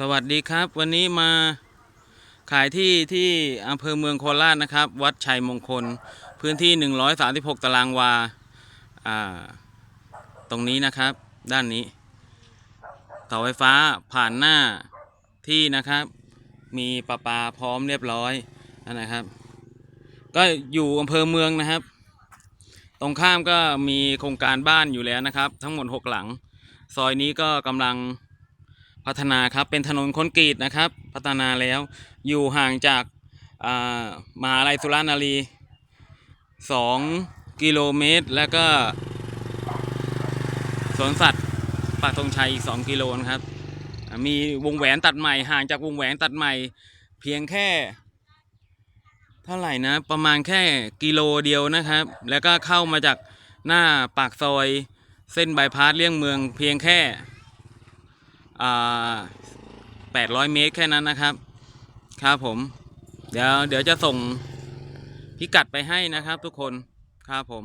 สวัสดีครับ วันนี้มาขายที่ที่อำเภอเมืองโคราชนะครับ วัดชัยมงคล พื้นที่ 136 ตารางวาอ่า ตรงนี้นะครับ ด้านนี้เสาไฟฟ้าผ่านหน้าที่นะครับ มีประปาพร้อมเรียบร้อยนั่นนะครับ ก็อยู่อำเภอเมืองนะครับ ตรงข้ามก็มีโครงการบ้านอยู่แล้วนะครับ ทั้งหมด 6 หลัง ซอยนี้ก็กำลัง พัฒนาครับเป็นถนนคอนกรีตนะครับ พัฒนาแล้วอยู่ห่างจากมหาลัยสุรานารีสองกิโลเมตร แล้วก็สวนสัตว์ปากธงชัยอีกสองกิโลนะครับ มีวงแหวนตัดใหม่ห่างจากวงแหวนตัดใหม่ เพียงแค่เท่าไหร่นะ ประมาณแค่กิโลเดียวนะครับ แล้วก็เข้ามาจากหน้าปากซอยเส้นบายพาสเลี่ยงเมืองเพียงแค่ อ่า800เมตรแค่นั้นนะครับ ครับผม เดี๋ยวเดี๋ยวจะส่งพิกัดไปให้นะครับทุกคน ครับผม